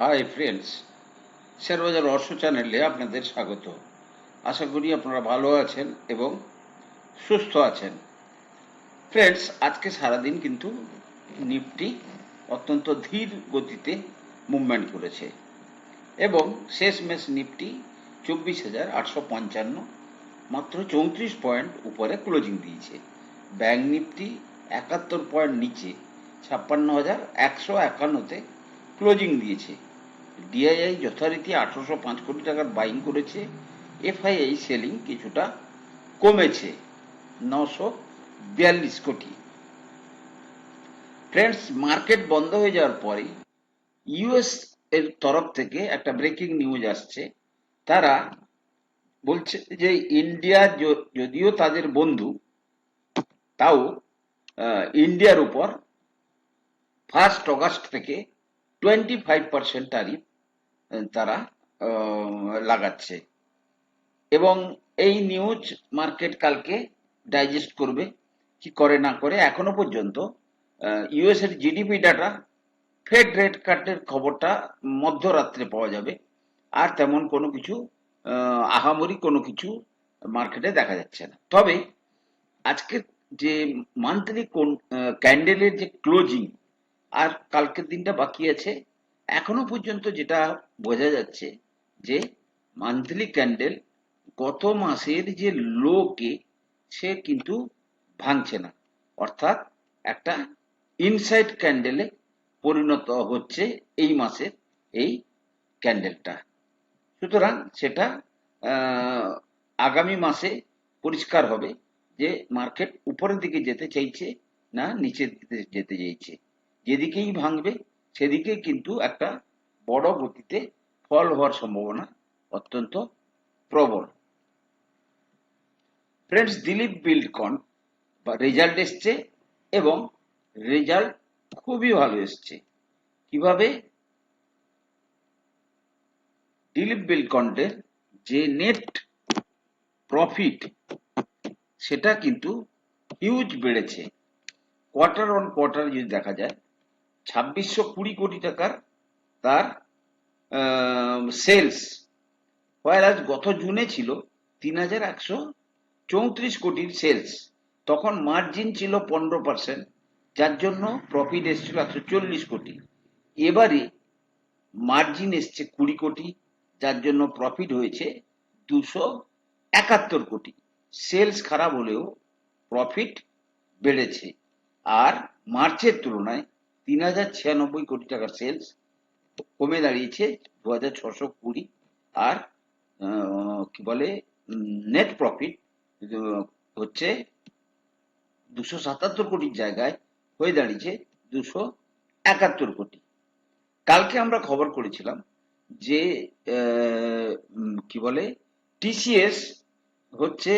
Hi friends শেয়ারবাজার অর্শ চ্যানেলে আপনাদের স্বাগত। আশা করি আপনারা ভালো আছেন এবং সুস্থ আছেন। ফ্রেন্ডস আজকে সারাদিন কিন্তু নিফটি অত্যন্ত ধীর গতিতে মুভমেন্ট করেছে এবং শেষ মেশ নিফটি চব্বিশ হাজার আটশো পঞ্চান্ন, মাত্র চৌত্রিশ পয়েন্ট উপরে ক্লোজিং দিয়েছে। ব্যাংক নিফটি একাত্তর পয়েন্ট নিচে, ছাপ্পান্ন হাজার একশো একান্নতে ক্লোজিং দিয়েছে। ডিআইআই যথারীতি আঠারোশো পাঁচ কোটি টাকার বাইং করেছে। এফআইআই সেলিং কিছুটা কমেছে, নশো বিয়াল্লিশ কোটি। ফ্রেন্ডস মার্কেট বন্ধ হয়ে যাওয়ার পরে ইউএস এর তরফ থেকে একটা ব্রেকিং নিউজ আসছে। তারা বলছে যে ইন্ডিয়া যদিও তাদের বন্ধু, তাও ইন্ডিয়ার উপর ফার্স্ট অগাস্ট থেকে টোয়েন্টি ফাইভ পার্সেন্ট তারিফ তারা লাগাচ্ছে। এবং এই নিউজ মার্কেট কালকে ডাইজেস্ট করবে, কি করে না করে, এখনও পর্যন্ত ইউএস এর জিডিপি ডাটা ফেড রেট কাটের খবরটা মধ্যরাত্রে পাওয়া যাবে। আর তেমন কোনো কিছু আহামরি কোনো কিছু মার্কেটে দেখা যাচ্ছে না। তবে, আজকের যে মান্থলি কোন ক্যান্ডেলের যে ক্লোজিং আর কালকের দিনটা বাকি আছে। এখনও পর্যন্ত যেটা বোঝা যাচ্ছে যে মান্থলি ক্যান্ডেল গত মাসের যে লোকে সে কিন্তু ভাঙছে না। অর্থাৎ একটা ইনসাইড ক্যান্ডেলে পরিণত হচ্ছে এই মাসের এই ক্যান্ডেলটা সুতরাং সেটা আগামী মাসে পরিষ্কার হবে যে মার্কেট উপরের দিকে যেতে চাইছে না নিচের দিকে যেতে চাইছে। যেদিকেই ভাঙবে, সেদিকে কিন্তু একটা বড় গতিতে ফল হওয়ার সম্ভাবনা অত্যন্ত প্রবল। ফ্রেন্ডস দিলীপ বিল্ডকন বা রেজাল্ট এসছে এবং রেজাল্ট খুবই ভালো এসছে। কীভাবে? দিলীপ বিলকন্টের যে নেট প্রফিট সেটা কিন্তু হিউজ বেড়েছে। কোয়ার্টার অন কোয়ার্টার যদি দেখা যায় ছাব্বিশশো কুড়ি কোটি টাকার তার সেলস আজ গত জুনে ছিল তিন হাজার একশো চৌত্রিশ কোটির সেলস তখন মার্জিন ছিল পনেরো পার্সেন্ট যার জন্য প্রফিট এসেছিল একশো চল্লিশ কোটি। এবারে মার্জিন এসছে কুড়ি কোটি, যার জন্য প্রফিট হয়েছে দুশো একাত্তর কোটি। সেলস খারাপ হলেও প্রফিট বেড়েছে। আর মার্চের তুলনায় তিন হাজার ছিয়ানব্বই কোটি টাকার সেলস কমে দাঁড়িয়েছে দু হাজার ছশো কুড়ি। আর কি বলে নেট প্রফিট হচ্ছে দুশো সাতাত্তর কোটির জায়গায় হয়ে দাঁড়িয়েছে দুশো একাত্তর কোটি। কালকে আমরা খবর করেছিলাম যে কি বলে টিসিএস হচ্ছে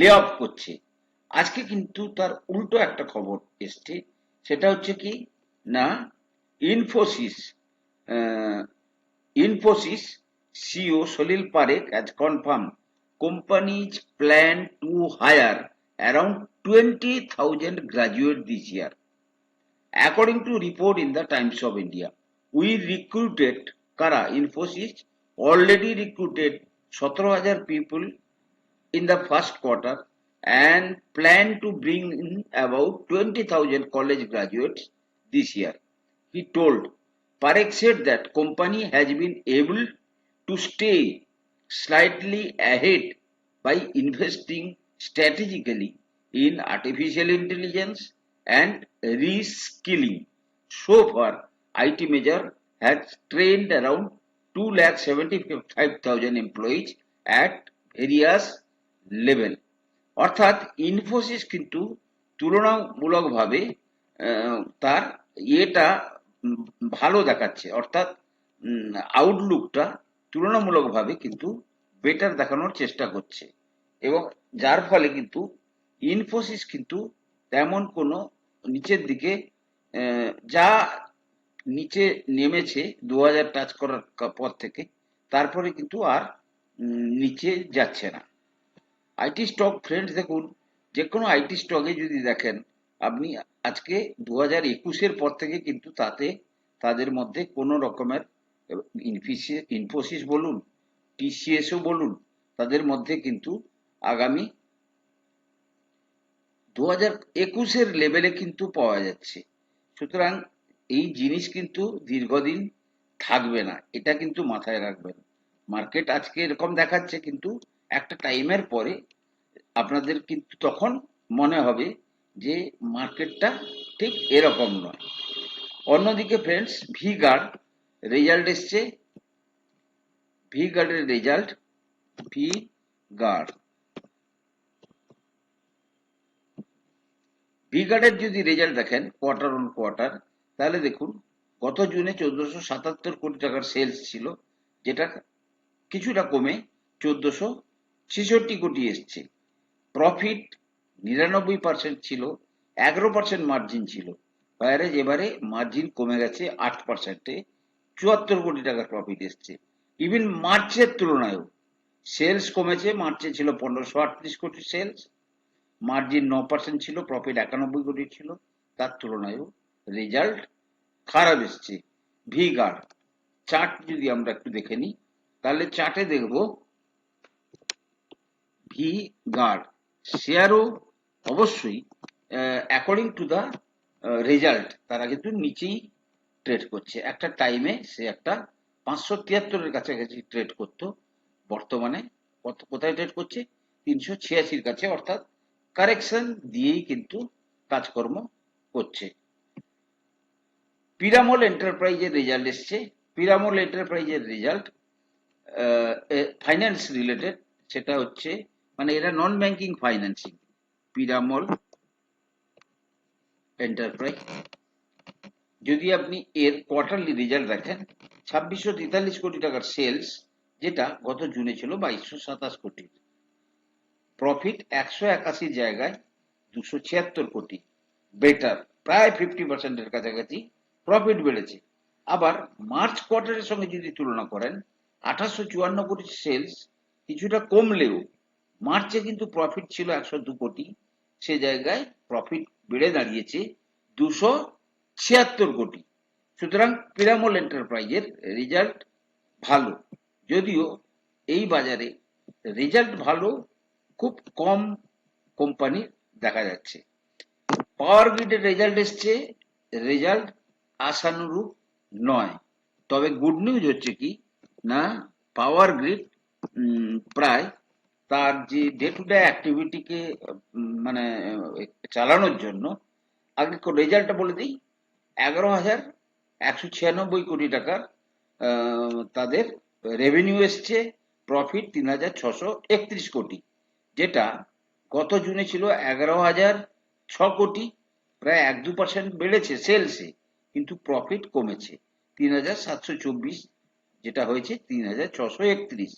লে অফ করছে। আজকে কিন্তু তার উল্টো একটা খবর এসছে। সেটা হচ্ছে কি? না Infosys Infosys CEO Salil Parekh as confirm company's plan to hire around twenty thousand graduate this year according to report in the Times of India we recruited কারা ইনফোসিস অলরেডি রিক্রুটেড সতেরো হাজার people in the first quarter and plan to bring in about 20,000 college graduates this year. He told. Parekh said that company has been able to stay slightly ahead by investing strategically in artificial intelligence and reskilling. So far, IT Major has trained around 2,75,000 employees at various level. অর্থাৎ ইনফোসিস কিন্তু তুলনামূলকভাবে তার ইয়েটা ভালো দেখাচ্ছে। অর্থাৎ আউটলুকটা তুলনামূলকভাবে কিন্তু বেটার দেখানোর চেষ্টা করছে। এবং যার ফলে কিন্তু ইনফোসিস কিন্তু তেমন কোনো নিচের দিকে যা নিচে নেমেছে দু হাজার টাচ করার পর থেকে, তারপরে কিন্তু আর নিচে যাচ্ছে না। আইটি স্টক ফ্রেন্ডস দেখুন যে কোনো আইটি স্টকে যদি দেখেন, আপনি আজকে দু হাজার একুশের পর থেকে কিন্তু তাতে তাদের মধ্যে কোনো রকমের ইনফিসি- ইনফোসিস বলুন টিসিএসও বলুন, তাদের মধ্যে কিন্তু আগামী দু হাজার একুশের লেভেলে কিন্তু পাওয়া যাচ্ছে। সুতরাং এই জিনিস কিন্তু দীর্ঘদিন থাকবে না, এটা কিন্তু মাথায় রাখবেন। মার্কেট আজকে এরকম দেখাচ্ছে, কিন্তু একটা টাইমের পরে আপনাদের কিন্তু তখন মনে হবে যে মার্কেটটা ঠিক এরকম নয়। অন্যদিকে ফ্রেন্ডস ভি গার্ড রেজাল্ট এসছে। ভি গার্ডের রেজাল্ট ভি গার্ড ভি গার্ডের যদি রেজাল্ট দেখেন কোয়ার্টার অন কোয়ার্টার তাহলে দেখুন গত জুনে চোদ্দশো সাতাত্তর কোটি টাকার সেলস ছিল, যেটা কিছুটা কমে চোদ্দশো ছেষট্টি কোটি এসছে। প্রফিট নিরানব্বই পার্সেন্ট ছিল, এগারো পার্সেন্ট মার্জিন ছিল। বাইরে এবারে মার্জিন কমে গেছে আট পার্সেন্টে চুয়াত্তর কোটি টাকার প্রফিট এসছে। ইভেন মার্চের তুলনায়ও সেলস কমেছে মার্চে ছিল পনেরোশো আটত্রিশ কোটি সেলস মার্জিন ন পার্সেন্ট ছিল প্রফিট একানব্বই কোটি ছিল। তার তুলনায়ও রেজাল্ট খারাপ এসছে। ভি গার্ড চার্ট যদি আমরা একটু দেখে নিই, তাহলে চার্টে দেখব ভি গার্ড শেয়ারও অবশ্যই অ্যাকর্ডিং টু দ্য রেজাল্ট তারা কিন্তু নিচেই ট্রেড করছে। একটা টাইমে সে একটা পাঁচশো তিয়াত্তরের কাছাকাছি ট্রেড করতো। বর্তমানে কত, কোথায় ট্রেড করছে? তিনশো ছিয়াশির কাছে, অর্থাৎ কারেকশন দিয়েই কিন্তু কাজকর্ম করছে। পিরামল এন্টারপ্রাইজের রেজাল্ট এসছে। পিরামল এন্টারপ্রাইজের রেজাল্ট ফাইন্যান্স রিলেটেড সেটা হচ্ছে মানে এরা non banking financing Piramal enterprise যদি আপনি এর কোয়ার্টারলি রেজাল্ট দেখেন, ছাব্বিশশো তেতাল্লিশ কোটি টাকার সেলস যেটা গত জুনে ছিল বাইশশো সাতাশ কোটি। প্রফিট একশো একাশি জায়গায় দুশো ছিয়াত্তর কোটি। বেটার প্রায় ফিফটি পার্সেন্টের কাছাকাছি প্রফিট বেড়েছে। আবার মার্চ কোয়ার্টারের সঙ্গে যদি তুলনা করেন, আঠাশশো চুয়ান্ন কোটি সেলস কিছুটা কমলেও মার্চে কিন্তু প্রফিট ছিল একশো দু কোটি। সে জায়গায় প্রফিট বেড়ে দাঁড়িয়েছে দুশো ছিয়াত্তর কোটি। সুতরাং পিরামল এন্টারপ্রাইজের রেজাল্ট ভালো। যদিও এই বাজারে রেজাল্ট ভালো, খুব কম কোম্পানির দেখা যাচ্ছে। পাওয়ার গ্রিডের রেজাল্ট এসছে রেজাল্ট আশানুরূপ নয়। তবে গুড নিউজ হচ্ছে কি, না পাওয়ার গ্রিড প্রায় তার যে ডে টু ডে অ্যাক্টিভিটিকে মানে চালানোর জন্য, আগে রেজাল্টটা বলে দিই। এগারো হাজার একশো ছিয়ানব্বই কোটি টাকার তাদের রেভিনিউ এসছে প্রফিট তিন হাজার ছশো একত্রিশ কোটি, যেটা গত জুনে ছিল এগারো হাজার ছ কোটি, প্রায় এক দু পার্সেন্ট বেড়েছে সেলসে কিন্তু প্রফিট কমেছে। তিন হাজার সাতশো চব্বিশ, যেটা হয়েছে তিন হাজার ছশো একত্রিশ।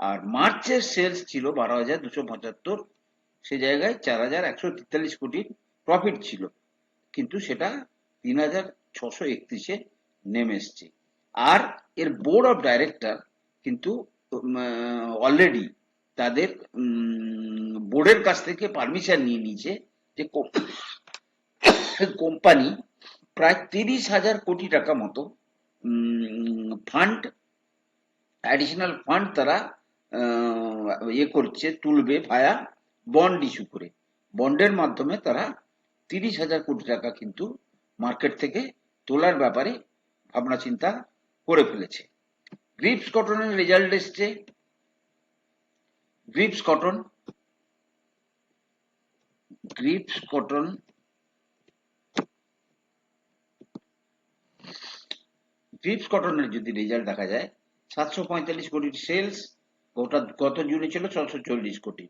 আর মার্চের সেলস ছিল বারো হাজার দুশো পঁচাত্তর। সে জায়গায় চার হাজার একশো তেতাল্লিশ কোটির প্রফিট ছিল। কিন্তু সেটা তিন হাজার ছশো একত্রিশে নেমে এসছে। আর এর বোর্ড অফ ডাইরেক্টর কিন্তু অলরেডি তাদের বোর্ডের কাছ থেকে পারমিশন নিয়ে নিয়েছে যে কোম্পানি প্রায় তিরিশ হাজার কোটি টাকা মতো ফান্ড অ্যাডিশনাল ফান্ড তারা ইয়ে করছে, তুলবে ভায়া বন্ড ইস্যু করে। বন্ডের মাধ্যমে তারা তিরিশ হাজার কোটি টাকা কিন্তু মার্কেট থেকে তোলার ব্যাপারে ভাবনা চিন্তা করে ফেলেছে। গ্রিপস কটনের রেজাল্ট এসছে। Grips cotton grips cotton grips কটনের যদি রেজাল্ট দেখা যায়, সাতশো পঁয়তাল্লিশ কোটির সেলস গোটা, গত জুনে ছিল ছশো চল্লিশ কোটি।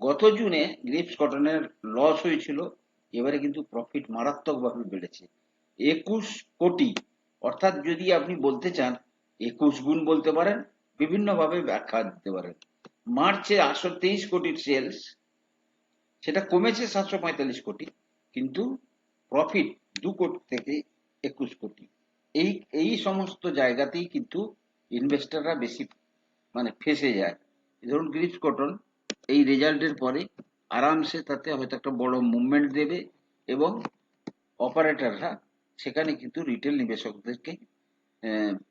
গত জুনে গ্রিপস কটনের লস হয়েছিল, এবারে কিন্তু প্রফিট মারাত্মকভাবে বেড়েছে। একুশ কোটি, অর্থাৎ যদি আপনি বলতে চান, একুশ গুণ বলতে পারেন, বিভিন্নভাবে ব্যাখ্যা দিতে পারেন। মার্চে আটশো তেইশ কোটির সেলস সেটা কমেছে সাতশো পঁয়তাল্লিশ কোটি, কিন্তু প্রফিট দু কোটি থেকে একুশ কোটি। এই এই সমস্ত জায়গাতেই কিন্তু ইনভেস্টররা বেশি মানে ফেসে যায়। ধরুন গ্রিপস কটন এই রেজাল্টের পরে আরামসে তাতে হয়তো একটা বড় মুভমেন্ট দেবে এবং অপারেটররা সেখানে কিন্তু রিটেল নিবেশকদেরকে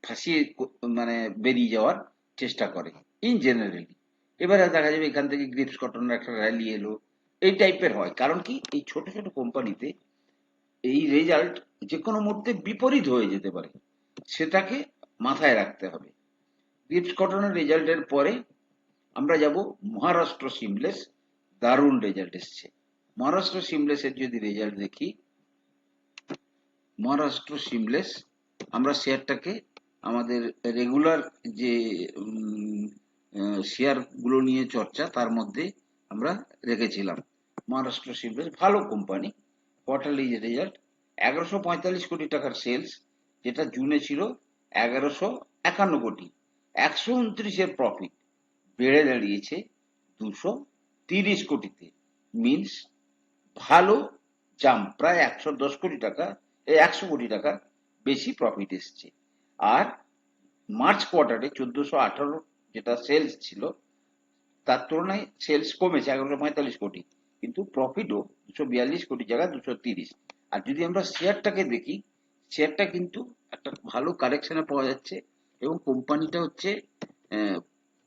ফাঁসিয়ে মানে বেরিয়ে যাওয়ার চেষ্টা করে ইন জেনারেলি এবারে দেখা যাবে এখান থেকে গ্রিপস কটনের একটা র্যালি এলো। এই টাইপের হয়। কারণ কি? এই ছোট ছোট কোম্পানিতে এই রেজাল্ট যে কোনো মুহূর্তে বিপরীত হয়ে যেতে পারে। সেটাকে মাথায় রাখতে হবে। গ্রিপস কটনের রেজাল্টের পরে আমরা যাব মহারাষ্ট্র সিমলেস দারুণ রেজাল্ট এসছে। মহারাষ্ট্র সিমলেসের যদি রেজাল্ট দেখি, মহারাষ্ট্র সিমলেস আমরা শেয়ারটাকে আমাদের রেগুলার যে শেয়ারগুলো নিয়ে চর্চা, তার মধ্যে আমরা রেখেছিলাম। মহারাষ্ট্র সিমলেস ভালো কোম্পানি কোয়ার্টারলি রেজাল্ট এগারোশো পঁয়তাল্লিশ কোটি টাকার সেলস যেটা জুনে ছিল এগারোশো একান্ন কোটি। একশো উনত্রিশের প্রফিট বেড়ে দাঁড়িয়েছে দুশো তিরিশ কোটিতে। মিনস ভালো জাম প্রায় একশো দশ কোটি টাকা, এই একশো কোটি টাকা বেশি প্রফিট এসছে। আর মার্চ কোয়ার্টারে চোদ্দশো আঠারো যেটা সেলস ছিল, তার তুলনায় সেলস কমেছে এগারোশো পঁয়তাল্লিশ কোটি, কিন্তু প্রফিটও দুশো বিয়াল্লিশ কোটি জায়গা দুশো তিরিশ। আর যদি আমরা শেয়ারটাকে দেখি শেয়ারটা কিন্তু একটা ভালো কারেকশনে পাওয়া যাচ্ছে। এবং কোম্পানিটা হচ্ছে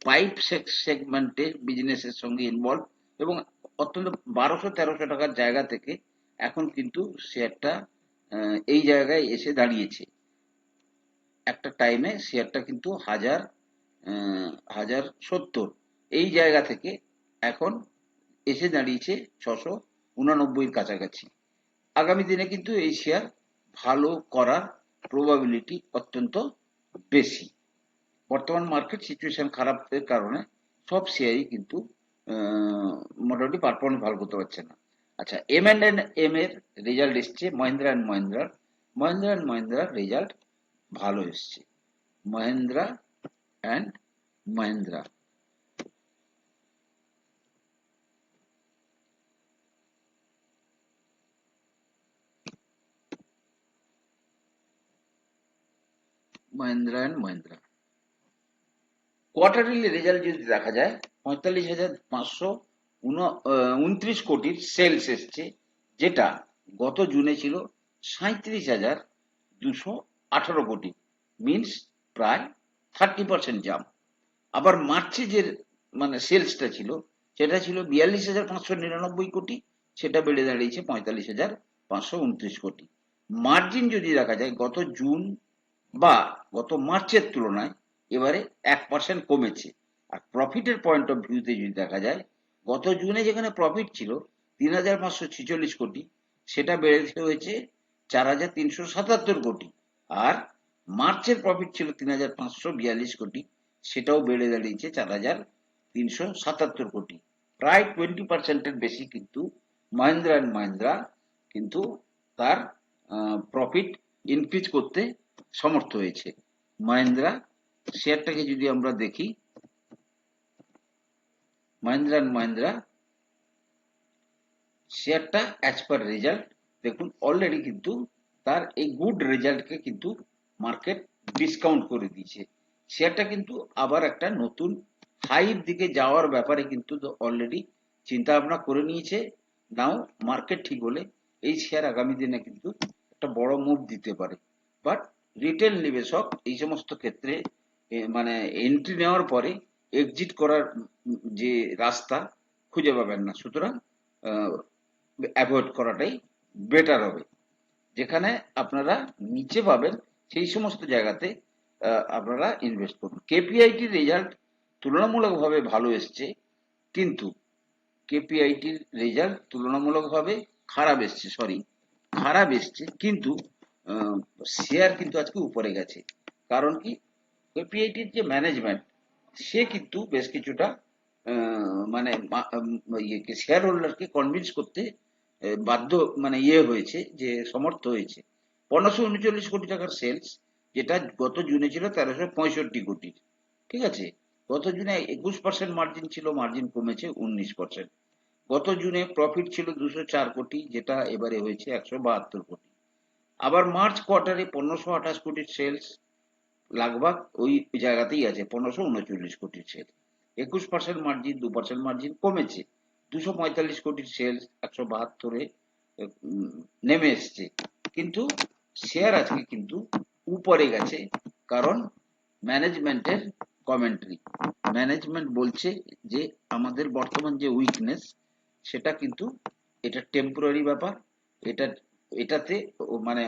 পাইপ সেগমেন্টের বিজনেসের সঙ্গে ইনভলভ এবং অত্যন্ত বারোশো তেরোশো টাকার জায়গা থেকে এখন কিন্তু শেয়ারটা এই জায়গায় এসে দাঁড়িয়েছে। একটা টাইমে শেয়ারটা কিন্তু হাজার হাজার সত্তর। এই জায়গা থেকে এখন এসে দাঁড়িয়েছে ছশো উনানব্বইয়ের কাছাকাছি। আগামী দিনে কিন্তু এই শেয়ার ভালো করার প্রবাবিলিটি অত্যন্ত বেশি। বর্তমান মার্কেট সিচুয়েশন খারাপের কারণে সব শেয়ারই কিন্তু মোটামুটি পারফরমেন্স ভালো করতে পারছে না। আচ্ছা এম অ্যান্ড এন এম এর রেজাল্ট এসছে মহিন্দ্রা অ্যান্ড মহিন্দ্রার মহিন্দ্রা অ্যান্ড মহিন্দ্রার রেজাল্ট ভালো এসছে। Mahindra and Mahindra Mahindra and Mahindra. Quarterly result যদি দেখা যায়, পঁয়তাল্লিশ হাজার পাঁচশো উনত্রিশ কোটির সেলস এসছে, যেটা গত জুনে ছিল সাঁত্রিশ হাজার দুশো আঠারো কোটি। মিনস প্রায় থার্টি পার্সেন্ট জাম আবার মার্চে যে মানে সেলসটা ছিল, সেটা ছিল বিয়াল্লিশ হাজার পাঁচশো নিরানব্বই কোটি, সেটা বেড়ে দাঁড়িয়েছে পঁয়তাল্লিশ হাজার পাঁচশো উনত্রিশ কোটি। মার্জিন যদি দেখা যায়, গত জুন বা গত মার্চের তুলনায় এবারে এক পার্সেন্ট কমেছে। আর প্রফিটের পয়েন্ট অফ ভিউতে যদি দেখা যায়, গত জুনে যেখানে প্রফিট ছিল তিন হাজার পাঁচশো ছিচল্লিশ কোটি, সেটা বেড়েছে হয়েছে চার হাজার তিনশো সাতাত্তর কোটি। আর মার্চের প্রফিট ছিল তিন হাজার পাঁচশো বিয়াল্লিশ কোটি, সেটাও বেড়ে দাঁড়িয়েছে চার হাজার তিনশো সাতাত্তর কোটি। প্রায় টোয়েন্টি পার্সেন্টের বেশি কিন্তু মহিন্দ্রা অ্যান্ড মহিন্দ্রা কিন্তু তার প্রফিট ইনক্রিজ করতে সমর্থ হয়েছে। মহিন্দ্রা শেয়ারটাকে যদি আমরা দেখি, মহিন্দ্রা অ্যান্ড মহিন্দ্রা শেয়ারটা অ্যাজ পার রেজাল্ট দেখুন অলরেডি কিন্তু তার এই গুড রেজাল্টকে কিন্তু মার্কেট ডিসকাউন্ট করে দিয়েছে। শেয়ারটা কিন্তু আবার একটা নতুন হাইর দিকে যাওয়ার ব্যাপারে কিন্তু অলরেডি চিন্তা ভাবনা করে নিয়েছে। নাও মার্কেট ঠিক হলে এই শেয়ার আগামী দিনে কিন্তু একটা বড় মুভ দিতে পারে। বাট রিটেল নিবেশক এই সমস্ত ক্ষেত্রে মানে এন্ট্রি নেওয়ার পরে এক্সিট করার যে রাস্তা খুঁজে পাবেন না। সুতরাং অ্যাভয়েড করাটাই বেটার হবে। যেখানে আপনারা নিচে পাবেন, সেই সমস্ত জায়গাতে আপনারা ইনভেস্ট করুন। কেপিআইটির রেজাল্ট তুলনামূলকভাবে ভালো এসছে, কিন্তু কেপিআইটির রেজাল্ট তুলনামূলকভাবে খারাপ এসছে সরি খারাপ এসছে, কিন্তু শেয়ার কিন্তু আজকে উপরে গেছে। কারণ কি? কেপিআইটির যে ম্যানেজমেন্ট সে কিন্তু বেশ কিছুটা মানে শেয়ার হোল্ডারকে কনভিন্স করতে বাধ্য মানে ইয়ে হয়েছে, যে সমর্থ হয়েছে। পনেরোশো উনচল্লিশ কোটি টাকার সেলস যেটা গত জুনে ছিল তেরোশো পঁয়ষট্টি কোটির। ঠিক আছে? গত জুনে একুশ পার্সেন্ট মার্জিন ছিল মার্জিন কমেছে উনিশ পার্সেন্ট গত জুনে প্রফিট ছিল দুশো চার কোটি, যেটা এবারে হয়েছে একশো বাহাত্তর কোটি। আবার মার্চ কোয়ার্টারে পনেরোশো আঠাশ কোটির সেলস লাগভাগ ওই জায়গাতেই আছে, পনেরোশো উনচল্লিশ কোটির সেল একুশ পার্সেন্ট মার্জিন দু পার্সেন্ট মার্জিন কমেছে। দুশো পঁয়তাল্লিশ কোটির সেলস একশো বাহাত্তরে নেমে এসছে। কিন্তু শেয়ার আজকে কিন্তু উপরে গেছে, কারণ ম্যানেজমেন্টের কমেন্ট্রি ম্যানেজমেন্ট বলছে যে, আমাদের বর্তমান যে উইকনেস সেটা কিন্তু এটা টেম্পোরারি ব্যাপার, এটা এটাতে মানে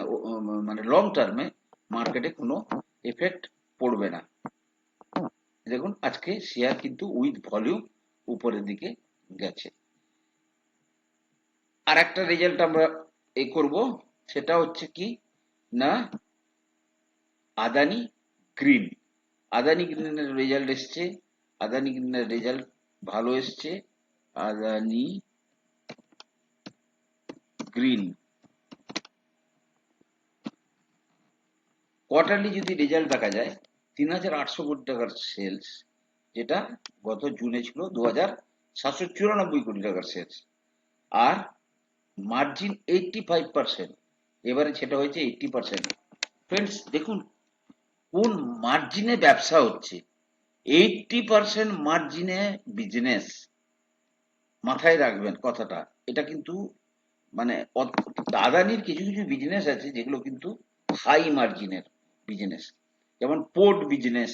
মানে লং টার্মে মার্কেটে কোনো এফেক্ট পড়বে না। দেখুন, আজকে শেয়ার কিন্তু উইথ ভলিউম উপরের দিকে গেছে। আর একটা রেজাল্ট আমরা এ করব, সেটা হচ্ছে কি? না, আদানি গ্রিন আদানি গ্রিনের রেজাল্ট এসছে, আদানি গ্রিনের রেজাল্ট ভালো এসছে, আদানি গ্রিন কোয়ার্টারলি যদি রেজাল্ট দেখা যায়, তিন হাজার আটশো কোটি টাকার সেলস যেটা গত জুনে ছিল দু হাজার সাতশো চুরানব্বই কোটি টাকার সেলস আর মার্জিন এইটটি ফাইভ পার্সেন্ট এবারে সেটা হয়েছে এইটটি পার্সেন্ট ফ্রেন্ডস দেখুন, কোন মার্জিনে ব্যবসা হচ্ছে এইটটি পার্সেন্ট মার্জিনে বিজনেস মাথায় রাখবেন কথাটা, এটা কিন্তু মানে আদানির কিছু কিছু বিজনেস আছে যেগুলো কিন্তু হাই মার্জিনের বিজনেস যেমন পোর্ট বিজনেস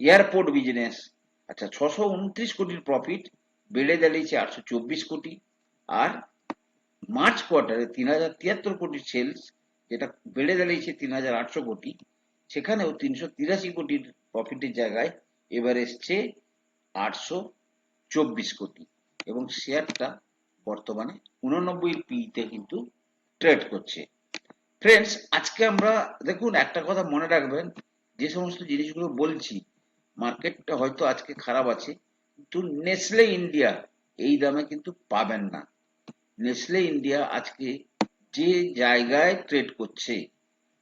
এয়ারপোর্ট বিজনেস আচ্ছা ছশো উনত্রিশ কোটির প্রফিট বেড়ে দাঁড়িয়েছে আটশো চব্বিশ কোটি। আর মার্চ কোয়ার্টারে তিন হাজার তিয়াত্তর কোটির সেলস যেটা বেড়ে দাঁড়িয়েছে তিন হাজার আটশো কোটি, সেখানেও তিনশো তিরাশি কোটির প্রফিটের জায়গায় এবার এসছে আটশো চব্বিশ কোটি। এবং শেয়ারটা বর্তমানে উননব্বই পিতে কিন্তু ট্রেড করছে। ফ্রেন্ডস আজকে আমরা, দেখুন, একটা কথা মনে রাখবেন, যে সমস্ত জিনিসগুলো বলছি, মার্কেটটা হয়তো আজকে খারাপ আছে, কিন্তু নেসলে ইন্ডিয়া এই দামে কিন্তু পাবেন না। নেসলে ইন্ডিয়া আজকে যে জায়গায় ট্রেড করছে,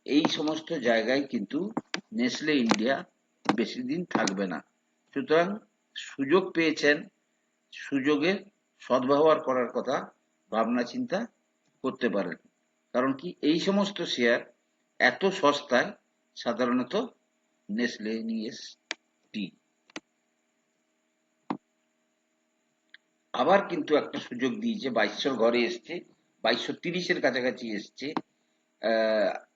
এই সমস্ত জায়গায় কিন্তু নেসলে ইন্ডিয়া বেশি দিন থাকবে না। সুতরাং সুযোগ পেয়েছেন সুযোগের সদ্ব্যবহার করার কথা ভাবনা চিন্তা করতে পারেন। কারণ কি এই সমস্ত শেয়ার এত সস্তায় সাধারণত নেসলে নিএস টি আবার কিন্তু একটা সুযোগ দিয়েছে, বাইশশোর ঘরে এসছে, বাইশশো তিরিশের কাছাকাছি এসছে।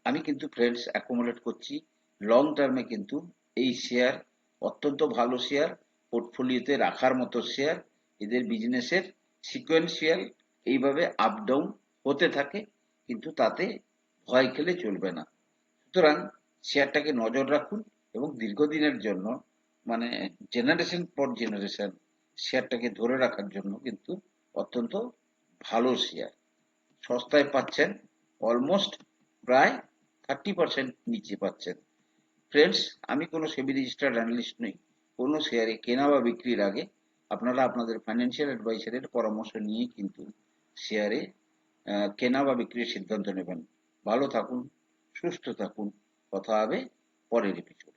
আমি কিন্তু ফ্রেন্ডস অ্যাকোমোডেট করছি। লং টার্মে কিন্তু এই শেয়ার অত্যন্ত ভালো শেয়ার পোর্টফোলিওতে রাখার মতো শেয়ার এদের বিজনেসের সিকোয়েন্সিয়াল এইভাবে আপ ডাউন হতে থাকে। কিন্তু তাতে ভয় খেলে চলবে না। সুতরাং শেয়ারটাকে নজর রাখুন এবং দীর্ঘদিনের জন্য মানে জেনারেশন পর জেনারেশন শেয়ারটাকে ধরে রাখার জন্য কিন্তু অত্যন্ত ভালো শেয়ার। সস্তায় পাচ্ছেন অলমোস্ট প্রায় থার্টি পার্সেন্ট নিচে পাচ্ছেন। ফ্রেন্ডস আমি কোনো সেবি রেজিস্টার্ড অ্যানালিস্ট নই। কোনো শেয়ারে কেনা বা বিক্রির আগে আপনারা আপনাদের ফাইন্যান্সিয়াল অ্যাডভাইসারের পরামর্শ নিয়ে কিন্তু শেয়ারে কেনা বা বিক্রির সিদ্ধান্ত নেবেন। ভালো থাকুন সুস্থ থাকুন। কথা হবে পরের এপিসোডে